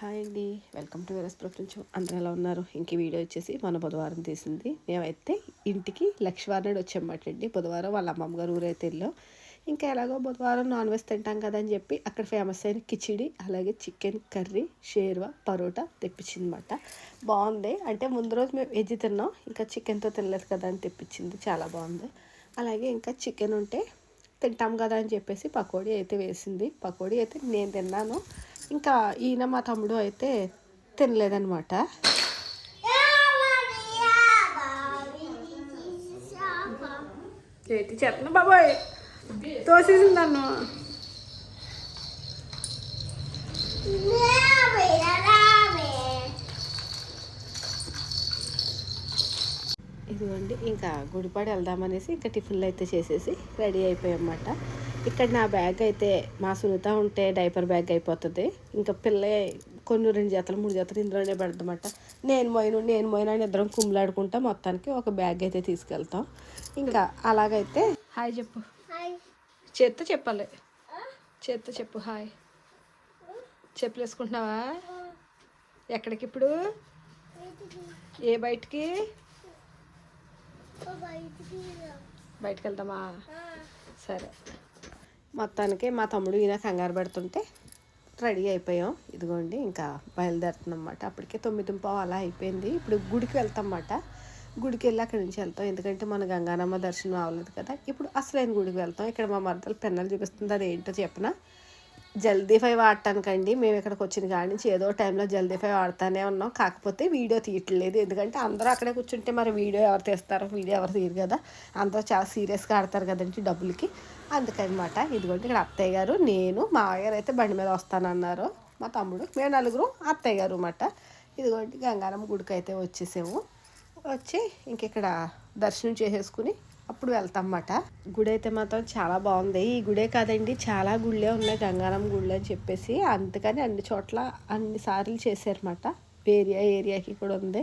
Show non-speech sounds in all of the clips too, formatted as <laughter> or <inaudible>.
Hi అండి. Welcome to వెరస్ ప్రపంచం అందరూ ఎలా ఉన్నారు? ఇంక వీడియో వచ్చేసి మన బుధవారం తీసింది. మేమైతే ఇంటికి లక్ష్మీవారం నాడు అండి బుధవారం వాళ్ళ అమ్మమ్మ గారు ఊరైతే వెళ్ళాం. ఇంకా ఎలాగో బుధవారం నాన్ వెజ్ తింటాం కదా అని చెప్పి అక్కడ ఫేమస్ అయిన కిచిడి అలాగే చికెన్ కర్రీ షేర్వా పరోటా తెప్పించిందన్నమాట. బాగుంది. అంటే ముందు రోజు మేము వెజ్ తిన్నాం. ఇంకా చికెన్తో తినలేదు కదా అని తెప్పించింది. చాలా బాగుంది. అలాగే ఇంకా చికెన్ ఉంటే తింటాం కదా అని చెప్పేసి పకోడీ అయితే వేసింది. పకోడీ అయితే నేను తిన్నాను. ఇంకా ఈయన మా తమ్ముడు అయితే తినలేదనమాట చెప్తున్నా బాబాయ్? తోసేసింది నన్ను ఇదిగోండి ఇంకా గుడిపాడు వెళ్దామనేసి ఇంకా టిఫిన్లు అయితే చేసేసి రెడీ అయిపోయామన్నమాట. ఇక్కడ నా బ్యాగ్ అయితే మా సునీత ఉంటే డైపర్ బ్యాగ్ అయిపోతుంది. ఇంకా పిల్ల కొన్ని రెండు జతలు మూడు జతలు ఇందులోనే పెడదామట నేను మోయను నేను మోయను అని ఇద్దరం కుమ్లాడుకుంటా. మొత్తానికి ఒక బ్యాగ్ అయితే తీసుకెళ్తాం. ఇంకా అలాగైతే హాయ్ చెప్పు. చేత్తో చెప్పాలి. చేత్తో చెప్పు హాయ్. చెప్పులు వేసుకుంటున్నావా ఎక్కడికి ఇప్పుడు ఏ బయటికి? బయటకు వెళ్దామా? సరే. మొత్తానికి మా తమ్ముడు ఈయన కంగారు పెడుతుంటే రెడీ అయిపోయాం. ఇదిగోండి ఇంకా బయలుదేరుతుందన్నమాట అప్పటికే తొమ్మిది పావు అలా అయిపోయింది. ఇప్పుడు గుడికి వెళ్తామన్నమాట. గుడికి వెళ్ళి అక్కడి నుంచి వెళ్తాం. ఎందుకంటే మన గంగానమ్మ దర్శనం అవ్వలేదు కదా. ఇప్పుడు అసలైన గుడికి వెళ్తాం. ఇక్కడ మా మరదలు పెన్నలు చూపిస్తుంది. అది ఏంటో చెప్పనా? జల్దీ ఫై వాడటానికండి. మేము ఇక్కడికి వచ్చిన కాడి నుంచి ఏదో టైంలో జల్దీ ఫై వాడుతూనే ఉన్నాం. కాకపోతే వీడియో తీయట్లేదు. ఎందుకంటే అందరూ అక్కడే కూర్చుంటే మరి వీడియో ఎవరు తీస్తారు? వీడియో ఎవరు తీయరు కదా. అందరూ చాలా సీరియస్గా ఆడతారు కదండి డబ్బులకి. అందుకనమాట ఇదిగోండి ఇక్కడ అత్తయ్య గారు నేను మా గారు అయితే బండి మీద వస్తానన్నారు. మా తమ్ముడు మేము నలుగురు అత్తయ్య గారు అన్నమాట. ఇదిగోండి గంగారమ్మ గుడికి అయితే వచ్చేసాము. వచ్చి ఇంక ఇక్కడ దర్శనం చేసేసుకుని అప్పుడు వెళ్తామన్నమాట. గుడి అయితే మాత్రం చాలా బాగుంది. ఈ గుడే కాదండి చాలా గుళ్ళే ఉన్నాయి. గంగారం గుళ్ళు అని చెప్పేసి అందుకని అన్ని చోట్ల అన్ని సార్లు చేశారన్నమాట. ఏరియా ఏరియాకి కూడా ఉంది.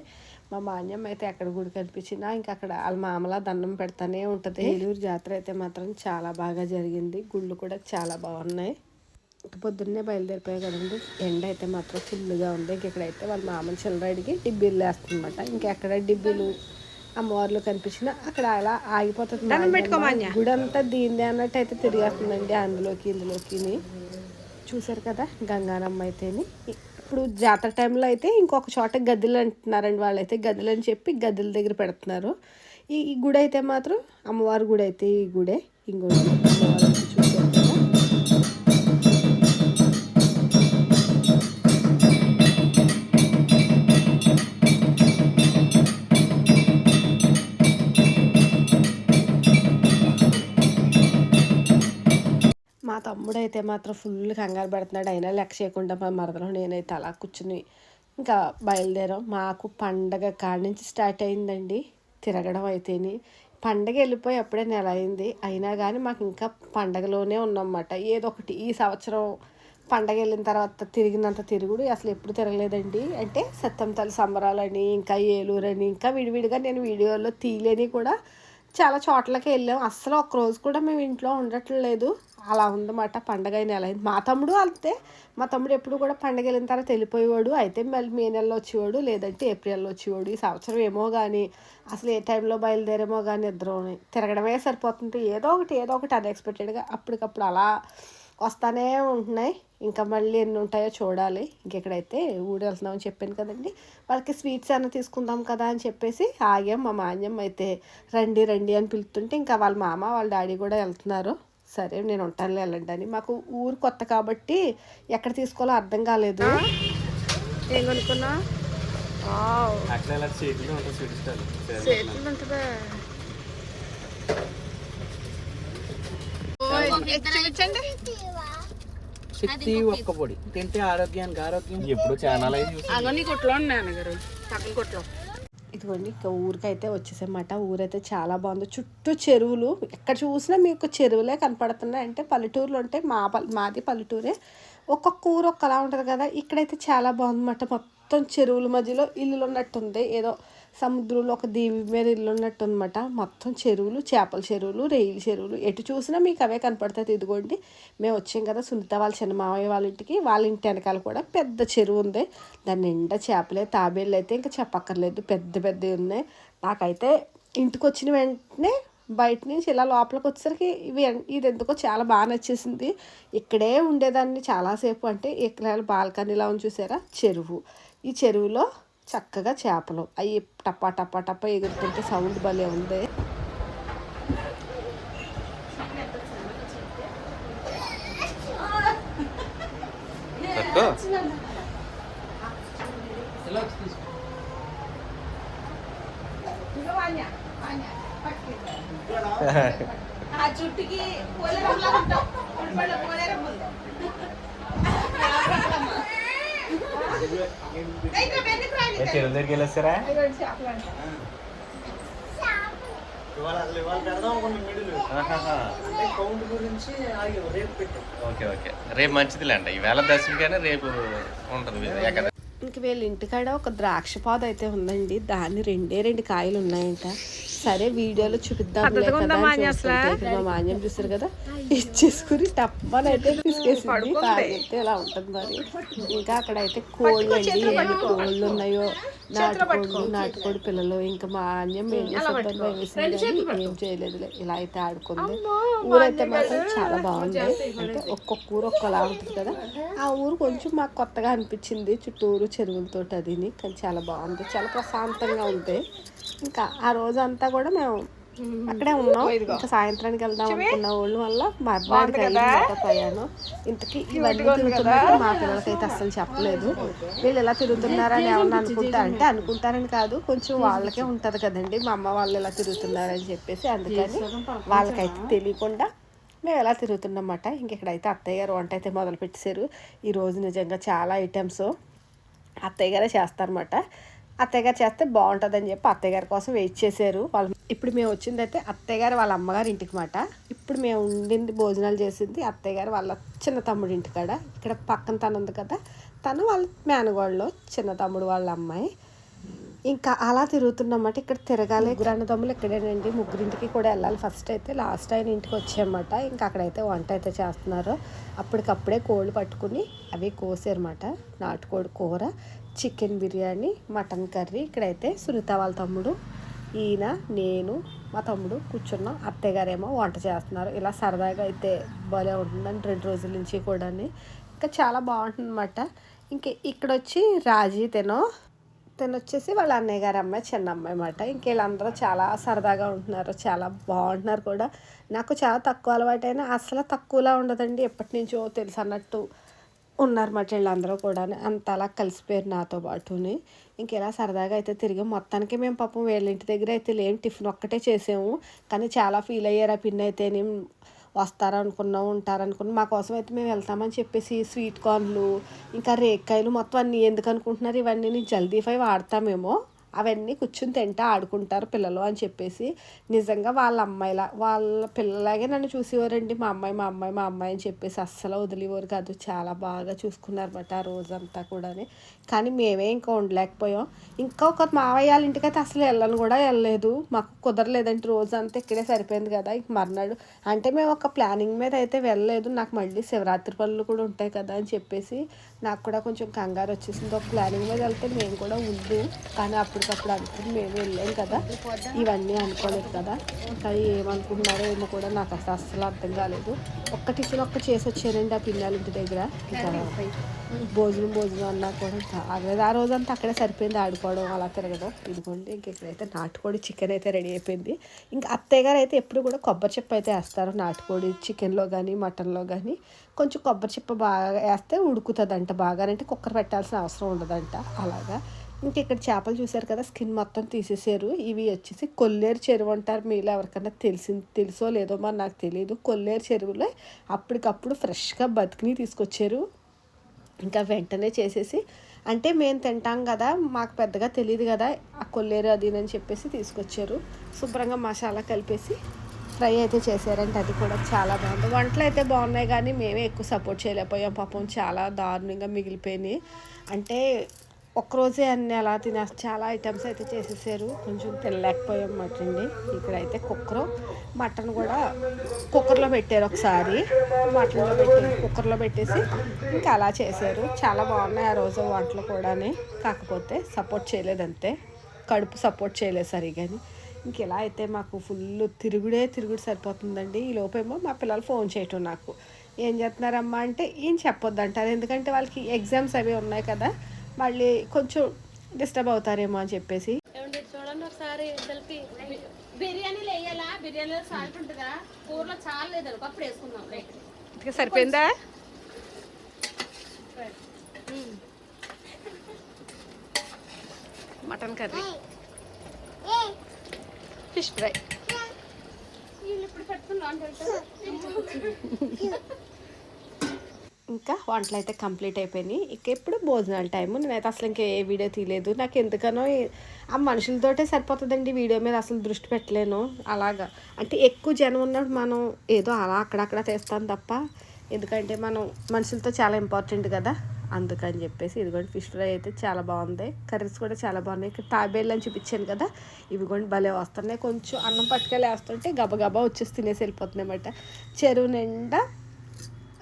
మా మాన్యం అయితే ఎక్కడ గుడి కనిపించినా ఇంకా అక్కడ వాళ్ళ మామలా దండం పెడతానే ఉంటుంది. ఏలూరు జాతర అయితే మాత్రం చాలా బాగా జరిగింది. గుళ్ళు కూడా చాలా బాగున్నాయి. ఇంక పొద్దున్నే బయలుదేరిపోయాయి కదండి. ఎండ అయితే మాత్రం ఫుల్గా ఉంది. ఇంక ఇక్కడైతే వాళ్ళ మామని చిల్లర అడిగి డిబ్బీలు వేస్తుందన్నమాట ఇంకెక్కడ డిబ్బీలు అమ్మవార్లు కనిపించిన అక్కడ అలా ఆగిపోతుంది. గుడి అంతా దీనిదే అన్నట్టు అయితే తిరిగేస్తుందండి అందులోకి ఇందులోకి చూసారు కదా గంగానమ్మ అయితేని. ఇప్పుడు జాతర టైంలో అయితే ఇంకొక చోట గద్దెలు అంటున్నారండి వాళ్ళైతే. గద్దెలు అని చెప్పి గద్దెల దగ్గర పెడుతున్నారు. ఈ ఈ గుడి అయితే మాత్రం అమ్మవారి గుడి అయితే ఈ గుడే ఇంకోటి తమ్ముడైతే తమ్ముడు అయితే మాత్రం ఫుల్ కంగారు పెడుతున్నాడు. అయినా లెక్క చేయకుండా మా మరదలో నేనైతే అలా కూర్చుని ఇంకా బయలుదేరాం. మాకు పండగ కాడి నుంచి స్టార్ట్ అయిందండి. తిరగడం అయితేని. పండగ వెళ్ళిపోయి అప్పుడే నెల అయింది. అయినా కానీ మాకు ఇంకా పండగలోనే ఉన్నమాట ఏదో ఒకటి ఈ సంవత్సరం పండగ వెళ్ళిన తర్వాత తిరిగినంత తిరుగుడు అసలు ఎప్పుడు తిరగలేదండి. అంటే సత్యం సంబరాలని ఇంకా ఏలూరని ఇంకా విడివిడిగా నేను వీడియోలో తీయలేని కూడా చాలా చోట్లకి వెళ్ళాం. అస్సలు ఒక్కరోజు కూడా మేము ఇంట్లో ఉండట్లేదు అలా ఉందన్నమాట పండగ అయిన నెల. అయింది మా తమ్ముడు అంతే. మా తమ్ముడు ఎప్పుడు కూడా పండగ వెళ్ళిన తర్వాత వెళ్ళిపోయేవాడు. అయితే మళ్ళీ మే నెలలో వచ్చేవాడు లేదంటే ఏప్రిల్లో వచ్చేవాడు. ఈ సంవత్సరం ఏమో కానీ అసలు ఏ టైంలో బయలుదేరేమో కానీ ఇద్దరు తిరగడమే సరిపోతుంది ఏదో ఒకటి ఏదో ఒకటి అన్ఎక్స్పెక్టెడ్గా అప్పటికప్పుడు అలా వస్తానే ఉంటున్నాయి. ఇంకా మళ్ళీ ఎన్ని ఉంటాయో చూడాలి. ఇంకెక్కడైతే ఊరు వెళ్తున్నామని చెప్పాను కదండి. వాళ్ళకి స్వీట్స్ అన్న తీసుకుందాం కదా అని చెప్పేసి ఆగాం. మా మాన్యం అయితే రండి రండి అని పిలుతుంటే ఇంకా వాళ్ళ మామ వాళ్ళ డాడీ కూడా వెళ్తున్నారు. సరే నేను ఉంటాను వెళ్ళండి అని. మాకు ఊరు కొత్త కాబట్టి ఎక్కడ తీసుకోవాలో అర్థం కాలేదు. ఏం కొనుక్కున్నా చేతిలో ఉంటుంది స్వీట్ స్టాల్ చేతులు ఉంటుందా చూపించండి శక్తి ఒక్క పొడి. తింటే ఆరోగ్యానికి ఆరోగ్యం. ఎప్పుడు ఛానల్ కొట్లో పక్కన కొట్లో. ఇదిగోండి ఇంకా ఊరికైతే వచ్చేసామాట ఊరైతే చాలా బాగుంది. చుట్టూ చెరువులు. ఎక్కడ చూసినా మీకు చెరువులే కనపడుతున్నాయి. అంటే పల్లెటూరులో ఉంటే మా పల్ మాది పల్లెటూరే. ఒక్కొక్క ఊరు ఒక్కలా ఉంటుంది కదా. ఇక్కడైతే చాలా బాగుందన్నమాట. మొత్తం చెరువుల మధ్యలో ఇల్లులు ఉన్నట్టుంది. ఏదో సముద్రంలో ఒక దీవి మీద ఇల్లు ఉన్నట్టు అనమాట మొత్తం చెరువులు చేపల చెరువులు రొయ్యల చెరువులు. ఎటు చూసినా మీకు అవే కనపడతాయి. ఇదిగోండి మేము వచ్చాం కదా సునీత వాళ్ళ చిన్న మామయ్య వాళ్ళ ఇంటికి. వాళ్ళ ఇంటి వెనకాల కూడా పెద్ద చెరువు ఉంది. దాని నిండా చేపలే తాబేళ్ళు అయితే ఇంకా చెప్పక్కర్లేదు. పెద్ద పెద్దవి ఉన్నాయి. నాకైతే ఇంటికి వచ్చిన వెంటనే బయట నుంచి ఇలా లోపలికి వచ్చేసరికి ఇవి ఇది ఎందుకో చాలా బాగా నచ్చేసింది. ఇక్కడే ఉండేదాన్ని చాలాసేపు. అంటే ఇక్కడ బాల్కనీలా ఉంది చూసారా? చెరువు. ఈ చెరువులో చక్కగా చేపలు. అవి టప్పా టప్పా టప్పా ఎగురుతుంటే సౌండ్ భలే ఉంది. ఆ చుట్టుకి చెరువు దగ్గరికి వెళ్ళొస్తారా ఇవాళ అసలు ఇవాళ పెడదాం అనుకున్న మిడిల్ ఆహాహా. అంటే కౌంట్ గురించి ఆగి రేపు పెట్టాం. Okay okay. రేపు మంచిదిలేండి. ఈవేళ దర్శనకైనా రేపు ఉంటుంది. ఏకాదశి ఇంక వీళ్ళ ఇంటికాడ ఒక ద్రాక్ష పాదు అయితే ఉందండి. దాన్ని రెండే రెండు కాయలు ఉన్నాయంట సరే వీడియోలో చూపిద్దాం మా మాన్యం చూసారు కదా ఇచ్చేసుకుని టప్పని అయితే పిసికేసింది తాగితే ఇలా ఉంటుంది మరి? ఇంకా అక్కడ అయితే కోళ్ళు అండి ఎన్ని కోళ్ళు ఉన్నాయో. నాటుకోడి పిల్లలు ఇంకా మా అన్యం ఏం కానీ ఏం చేయలేదులే. ఇలా అయితే ఆడుకుంది. ఊరైతే మాత్రం చాలా బాగుంది. అంటే ఒక్కొక్క ఊరు ఒక్కలా ఉంటుంది కదా. ఆ ఊరు కొంచెం మాకు కొత్తగా అనిపించింది. చుట్టూరు చెరువులతో అదిని. కానీ చాలా బాగుంది. చాలా ప్రశాంతంగా ఉంది. ఇంకా ఆ రోజంతా కూడా మేము అక్కడే ఉన్నాం. ఇంకా సాయంత్రానికి వెళ్దాం అనుకున్న వాళ్ళు వల్ల ప్రయాణం ఇంతకీ ఇవన్నీ తిరుగుతున్నట్టు మా పిల్లలకైతే అస్సలు చెప్పలేదు. వీళ్ళు ఎలా తిరుగుతున్నారని ఏమన్నా అనుకుంటా అంటే అనుకుంటారని కాదు. కొంచెం వాళ్ళకే ఉంటది కదండి. మా అమ్మ వాళ్ళు ఎలా తిరుగుతున్నారని చెప్పేసి అందుకని వాళ్ళకైతే తెలియకుండా మేము ఎలా తిరుగుతున్నమాట. ఇంక ఇక్కడైతే అత్తయ్య గారు వంట అయితే మొదలు పెట్టేశారు ఈ రోజు నిజంగా చాలా ఐటమ్స్ అత్తయ్య గారే చేస్తారన్నమాట. అత్తయ్యగారు చేస్తే బాగుంటుందని చెప్పి అత్తయ్యగారి కోసం వెయిట్ చేశారు. వాళ్ళు ఇప్పుడు మేము వచ్చింది అయితే అత్తయ్యగారు వాళ్ళ అమ్మగారి ఇంటికి మాట. ఇప్పుడు మేము ఉండింది భోజనాలు చేసింది అత్తయ్యగారు వాళ్ళ చిన్న తమ్ముడి ఇంటికాడ. ఇక్కడ పక్కన తను ఉంది కదా. తను వాళ్ళ మేనగోళ్ళు చిన్న తమ్ముడు వాళ్ళ అమ్మాయి. ఇంకా అలా తిరుగుతున్నమాట ఇక్కడ తిరగాలి. ముగ్గురు ఇక్కడేనండి. ముగ్గురింటికి కూడా వెళ్ళాలి. ఫస్ట్ అయితే లాస్ట్ ఆయన ఇంటికి వచ్చాయన్నమాట ఇంకా అక్కడైతే వంట అయితే చేస్తున్నారు. అప్పటికప్పుడే కోళ్ళు పట్టుకుని అవి కోసారన్నమాట. నాటుకోడి కూర చికెన్ బిర్యానీ మటన్ కర్రీ. ఇక్కడైతే సునీత వాళ్ళ తమ్ముడు ఈయన నేను మా తమ్ముడు కూర్చున్నాం. అత్తయ్య గారేమో వంట చేస్తున్నారు. ఇలా సరదాగా అయితే భలే ఉంటుందని రెండు రోజుల నుంచి కూడా ఇంకా చాలా బాగుంటుంది అనమాట ఇంక ఇక్కడ వచ్చి రాజీ తెనో తను వచ్చేసి వాళ్ళ అన్నయ్య గారి అమ్మాయి చిన్న అమ్మాయి అన్నమాట ఇంక వీళ్ళందరూ చాలా సరదాగా ఉంటున్నారు చాలా బాగుంటున్నారు కూడా. నాకు చాలా తక్కువ అలవాటైనా అసలు తక్కువలా ఉండదండి. ఎప్పటి నుంచో తెలుసు అన్నట్టు ఉన్నారన్నమాట వీళ్ళందరూ కూడా అంత అలా కలిసిపోయారు నాతో పాటుని. ఇంకెలా సరదాగా అయితే తిరిగి. మొత్తానికి మేము పాపం వీళ్ళ ఇంటి దగ్గర అయితే లేం. టిఫిన్ ఒక్కటే చేసాము. కానీ చాలా ఫీల్ అయ్యారు ఆ పిన్ అయితేనే. వస్తారనుకున్నాం ఉంటారనుకున్నాం మా కోసం అయితే మేము వెళ్తామని చెప్పేసి స్వీట్ కార్న్లు ఇంకా రేక్కాయలు మొత్తం అన్నీ ఎందుకు అనుకుంటున్నారు? ఇవన్నీ నేను జల్దీ ఫై వాడతామేమో. అవన్నీ కూర్చుని తింటా ఆడుకుంటారు పిల్లలు అని చెప్పేసి. నిజంగా వాళ్ళ అమ్మాయిలా వాళ్ళ పిల్లలాగే నన్ను చూసేవారండి. మా అమ్మాయి మా అమ్మాయి మా అమ్మాయి అని చెప్పేసి అస్సలు వదిలేవారు కాదు. చాలా బాగా చూసుకున్నారన్నమాట ఆ రోజంతా కూడా కానీ మేమే ఇంకా ఉండలేకపోయాం. ఇంకా ఒక మావయ్య వాళ్ళ ఇంటికైతే అసలు వెళ్ళను కూడా వెళ్ళలేదు. మాకు కుదరలేదంటే రోజంతా ఇక్కడే సరిపోయింది కదా. ఇంక మర్నాడు అంటే మేము ఒక ప్లానింగ్ మీద అయితే వెళ్ళలేదు. నాకు మళ్ళీ శివరాత్రి పనులు కూడా ఉంటాయి కదా అని చెప్పేసి నాకు కూడా కొంచెం కంగారు వచ్చేసింది. ఒక ప్లానింగ్ మీద వెళ్తే మేము కూడా ఉంది కానీ అప్పుడు అప్పటికప్పుడు అనుకుని మేము వెళ్ళాం కదా. ఇవన్నీ అనుకోలేదు కదా. ఇంకా ఏమనుకుంటున్నారో ఏమో కూడా నాకు అసలు అస్సలు అర్థం కాలేదు. ఒక్క టిఫిన్ ఒక్క చేసి వచ్చానండి ఆ పిల్లలు ఇంటి దగ్గర. ఇంకా భోజనం భోజనం అన్నా కూడా అదే ఆ ఆ అంతా అక్కడే సరిపోయింది ఆడుకోవడం అలా తిరగడం. ఇదిగోండి ఇంక ఇక్కడైతే నాటుకోడి చికెన్ అయితే రెడీ అయిపోయింది. ఇంకా అత్తయ్య గారు అయితే ఎప్పుడు కూడా కొబ్బరి చెప్ప అయితే వేస్తారు. నాటుకోడి చికెన్లో కానీ మటన్లో కానీ కొంచెం కొబ్బరి చెప్ప బాగా వేస్తే ఉడుకుతుందంట బాగా అంటే కుక్కర్ పెట్టాల్సిన అవసరం ఉండదంట. అలాగా. ఇంక ఇక్కడ చేపలు చూసారు కదా స్కిన్ మొత్తం తీసేసారు ఇవి వచ్చేసి కొల్లేరు చెరువు అంటారు మీలో ఎవరికన్నా తెలిసి తెలుసో లేదో మరి నాకు తెలియదు కొల్లేరు చెరువులో అప్పటికప్పుడు ఫ్రెష్గా బతికిని తీసుకొచ్చారు. ఇంకా వెంటనే చేసేసి అంటే మేము తింటాం కదా మాకు పెద్దగా తెలియదు కదా ఆ కొల్లేరు అది అని చెప్పేసి తీసుకొచ్చారు. శుభ్రంగా మసాలా కలిపేసి ఫ్రై అయితే చేశారంటే అది కూడా చాలా బాగుంది. వంటలు అయితే బాగున్నాయి కానీ మేమే ఎక్కువ సపోర్ట్ చేయలేకపోయాం. పాపం చాలా దారుణంగా మిగిలిపోయినాయి. అంటే ఒక్కరోజే అన్ని అలా తినే చాలా ఐటమ్స్ అయితే చేసేసారు. కొంచెం తినలేకపోయాం మటన్ ఇక్కడైతే కుక్కర్ మటన్ కూడా కుక్కర్లో పెట్టారు ఒకసారి. మటన్లో పెట్టి కుక్కర్లో పెట్టేసి ఇంకా అలా చేశారు. చాలా బాగున్నాయి ఆ రోజు వంటలు కూడాని. కాకపోతే సపోర్ట్ చేయలేదంతే కడుపు సపోర్ట్ చేయలేదు సరిగాని ఇంక ఇలా అయితే మాకు ఫుల్ తిరుగుడే తిరుగుడు సరిపోతుందండి. ఈ లోపేమో మా పిల్లలు ఫోన్ చేయటం నాకు. ఏం చేస్తున్నారమ్మా అంటే ఏం చెప్పొద్దు అంటారు ఎందుకంటే వాళ్ళకి ఎగ్జామ్స్ అవి ఉన్నాయి కదా. మళ్ళీ కొంచెం డిస్టర్బ్ అవుతారేమో అని చెప్పేసి. ఏమండి చూడండి ఒకసారి సెల్ఫీ. బిర్యానీలో వేయాలా బిర్యానీలో సాల్ట్ ఉంటుందా? కూరలో చాలా లేదు? అనుకో అప్పుడు వేసుకుందాం. రైట్ ఇక సరిపోయిందా? Mutton curry. Fish fry. వీళ్ళు ఇప్పుడు పెట్టుకున్నాం అంటే <laughs> <laughs> ఇంకా వంటలు అయితే కంప్లీట్ అయిపోయినాయి. ఇక ఎప్పుడు భోజనాల టైము. నేనైతే అసలు ఇంకా ఏ వీడియో తీయలేదు. నాకు ఎందుకనో ఆ మనుషులతోటే సరిపోతుందండి వీడియో మీద అసలు దృష్టి పెట్టలేను. అలాగా. అంటే ఎక్కువ జనం ఉన్నప్పుడు మనం ఏదో అలా అక్కడక్కడ తీస్తాం తప్ప ఎందుకంటే మనం మనుషులతో చాలా ఇంపార్టెంట్ కదా. అందుకని చెప్పేసి ఇదిగోండి ఫిష్ ఫ్రై అయితే చాలా బాగుంది. కర్రీస్ కూడా చాలా బాగున్నాయి. ఇక్కడ తాబేళ్ళు అని చూపించాను కదా ఇవి కూడా భలే వస్తున్నాయి. కొంచెం అన్నం పట్టుకెళ్ళి వేస్తుంటే గబగబా వచ్చేసి తినేసి వెళ్ళిపోతున్నాయి అన్నమాట. చెరువు నిండా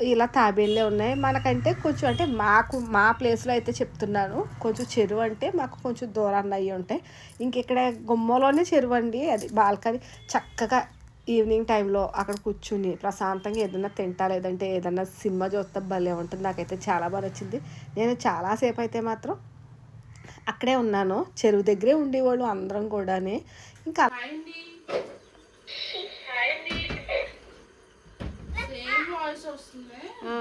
ఇలా తాబేళ్ళే ఉన్నాయి. మనకంటే కొంచెం అంటే మాకు మా ప్లేస్లో అయితే చెప్తున్నాను. కొంచెం చెరువు అంటే మాకు కొంచెం దూరాన్ని అయ్యి ఉంటాయి ఇంకెక్కడ గుమ్మలోనే చెరువు అండి. అది బాల్కనీ. చక్కగా ఈవినింగ్ టైంలో అక్కడ కూర్చుని ప్రశాంతంగా ఏదైనా తింటా లేదంటే ఏదైనా సినిమా చూస్తే భలే ఉంటుంది. నాకైతే చాలా బాగా నచ్చింది. నేను చాలాసేపు అయితే మాత్రం అక్కడే ఉన్నాను. చెరువు దగ్గరే ఉండేవాళ్ళు అందరం కూడానే. ఇంకా సేమ్ వాయిస్ వస్తుంది ఆ.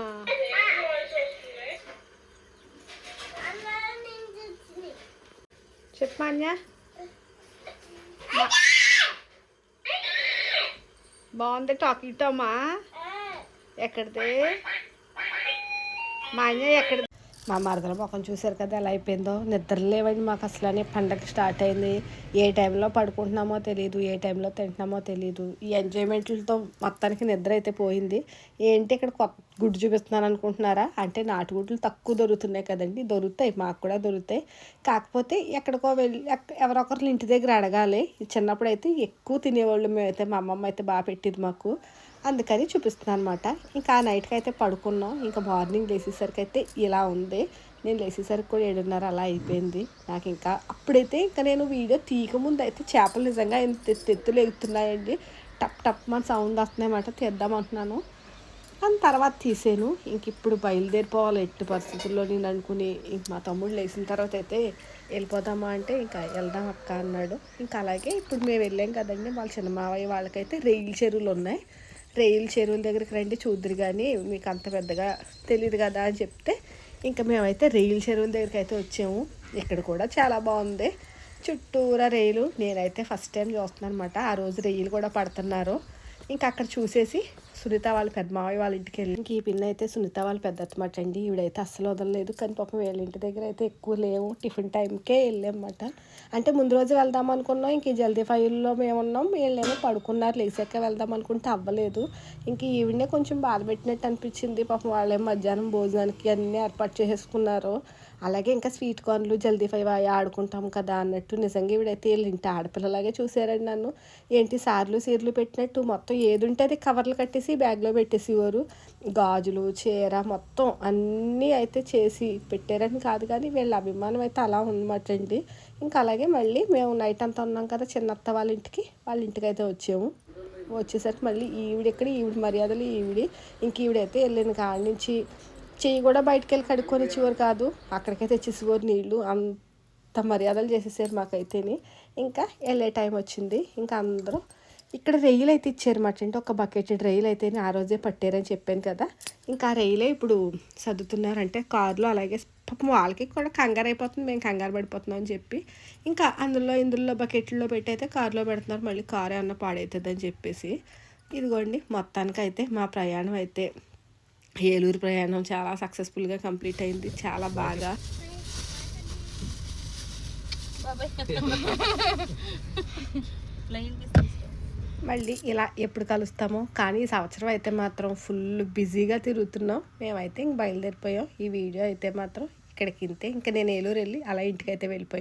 చెప్పు మాన్యా బాగుంది టాకీ టోమా ఎక్కడిది మా అన్య ఎక్కడ మా మరదల ముఖం చూశారు కదా ఎలా అయిపోయిందో. నిద్ర లేవండి మాకు అసలు పండగ స్టార్ట్ అయింది. ఏ టైంలో పడుకుంటున్నామో తెలియదు ఏ టైంలో తింటున్నామో తెలియదు ఈ ఎంజాయ్మెంట్లతో మొత్తానికి నిద్ర అయితే పోయింది. ఏంటి ఇక్కడ కొత్త గుడ్డు చూపిస్తున్నాను అనుకుంటున్నారా? అంటే నాటుగుడ్లు తక్కువ దొరుకుతున్నాయి కదండి. దొరుకుతాయి మాకు కూడా దొరుకుతాయి. కాకపోతే ఎక్కడికో వెళ్ళి ఎవరొకరు ఇంటి దగ్గర అడగాలి. చిన్నప్పుడు అయితే ఎక్కువ తినేవాళ్ళు మేమైతే. మా అమ్మమ్మ అయితే బాగా పెట్టింది మాకు. అందుకని చూపిస్తున్నాను అనమాట ఇంకా ఆ నైట్కి అయితే పడుకున్నాం. ఇంకా మార్నింగ్ లేచేసరికి అయితే ఇలా ఉంది. నేను లేచేసరికి కూడా ఏడున్నర అలా అయిపోయింది. నాకు ఇంకా అప్పుడైతే ఇంకా నేను వీడియో తీయకముందు అయితే చేపలు నిజంగా ఎంత ఎత్తు ఎత్తులు ఎగుతున్నాయండి. టప్ టప్ మన సౌండ్ వస్తున్నాయన్నమాట. తీద్దామంటున్నాను అని తర్వాత తీసాను. ఇంక ఇప్పుడు బయలుదేరిపోవాలి ఎట్టి పరిస్థితుల్లో నేను అనుకుని. ఇంక మా తమ్ముడు లేచిన తర్వాత అయితే వెళ్ళిపోదామా అంటే ఇంకా వెళ్దాం అక్క అన్నాడు. ఇంకా అలాగే ఇప్పుడు మేము వెళ్ళాం కదండి. వాళ్ళ చిన్న మావయ్య వాళ్ళకైతే రైలు చెరువులు ఉన్నాయి. రైలు చెరువుల దగ్గరికి రండి చూద్దరు కానీ మీకు అంత పెద్దగా తెలియదు కదా అని చెప్తే ఇంకా మేమైతే రైలు చెరువుల దగ్గరికి అయితే వచ్చాము. ఇక్కడ కూడా చాలా బాగుంది. చుట్టూరా రైలు. నేనైతే ఫస్ట్ టైం చూస్తున్నాను అనమాట ఆ రోజు రైలు కూడా పడుతున్నారు. ఇంకా అక్కడ చూసేసి సునీత వాళ్ళ పెద్ద మావయ్య వాళ్ళ ఇంటికి వెళ్ళి ఇంక ఈ పిన్న అయితే సునీత వాళ్ళ పెద్ద అత్తమాట అండి. ఈవిడైతే అస్సలు వదలలేదు. కానీ పాపం వీళ్ళ ఇంటి దగ్గర అయితే ఎక్కువ లేవు. టిఫిన్ టైంకే వెళ్ళామన్నమాట. అంటే ముందు రోజు వెళ్దాం అనుకున్నాం. ఇంక ఈ జల్దీ ఫైల్లో మేము ఉన్నాం. వీళ్ళేమో పడుకున్నారు. లేచాక వెళ్దాం అనుకుంటే అవ్వలేదు. ఇంక ఈవిడనే కొంచెం బాధ పెట్టినట్టు అనిపించింది. పాపం వాళ్ళేమో మధ్యాహ్నం భోజనానికి అన్నీ ఏర్పాటు చేసేసుకున్నారు. అలాగే ఇంకా స్వీట్ కార్న్లు జల్దీ ఫైవ్ ఆడుకుంటాం కదా అన్నట్టు నిజంగా ఇవిడైతే వీళ్ళు ఇంటి ఆడపిల్లలాగే చూసారండి నన్ను. ఏంటి సార్లు సీర్లు పెట్టినట్టు మొత్తం ఏది ఉంటే అది కవర్లు కట్టేసి బ్యాగ్లో పెట్టేసేవారు. గాజులు చీర మొత్తం అన్నీ అయితే చేసి పెట్టారని కాదు కానీ వీళ్ళ అభిమానం అయితే అలా ఉందన్నమాట అండి. ఇంకా అలాగే మళ్ళీ మేము నైట్ అంతా ఉన్నాం కదా చిన్నత్త వాళ్ళ ఇంటికి వాళ్ళ ఇంటికి అయితే వచ్చాము. వచ్చేసరికి మళ్ళీ ఈవిడ ఎక్కడ? ఈవిడ మర్యాదలు ఈవిడి. ఇంక ఈవిడైతే వెళ్ళిన కాడి నుంచి చెయ్యి కూడా బయటకు వెళ్ళి కడుక్కొని ఇచ్చేవారు కాదు. అక్కడికైతే తెచ్చేసేవారు నీళ్ళు. అంత మర్యాదలు చేసేసారు మాకైతేని. ఇంకా వెళ్ళే టైం వచ్చింది. ఇంకా అందరూ ఇక్కడ రైలు అయితే ఇచ్చారు మాట అంటే ఒక బకెట్ రైలు అయితే ఆ రోజే పట్టారని చెప్పాను కదా. ఇంకా ఆ రైలే ఇప్పుడు సర్దుతున్నారంటే కారులో అలాగే పాపం వాళ్ళకి కూడా కంగారు అయిపోతుంది మేము కంగారు పడిపోతున్నాం అని చెప్పి. ఇంకా అందులో ఇందులో బకెట్లో పెట్టి అయితే కారులో పెడుతున్నారు మళ్ళీ కారు ఏమన్నా పాడవుతుంది అని చెప్పేసి. ఇదిగోండి మొత్తానికి అయితే మా ప్రయాణం అయితే ఏలూరు ప్రయాణం చాలా సక్సెస్ఫుల్గా కంప్లీట్ అయింది చాలా బాగా. ప్లెయిన్ <laughs> మళ్ళీ ఇలా ఎప్పుడు కలుస్తామో కానీ ఈ సంవత్సరం అయితే మాత్రం ఫుల్ బిజీగా తిరుగుతున్నాం. మేమైతే ఇంక బయలుదేరిపోయాం. ఈ వీడియో అయితే మాత్రం ఇక్కడికి ఇంతే. ఇంకా నేను ఏలూరు వెళ్ళి అలా ఇంటికైతే వెళ్ళిపోయాం.